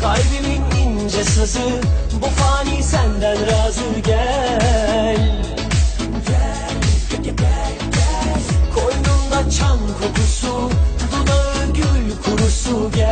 Kalbimin ince sazı Bu fani senden razı. Gel Gel, gel, gel. Koynunda çam kokusu Dudağı gül kurusu. Gel.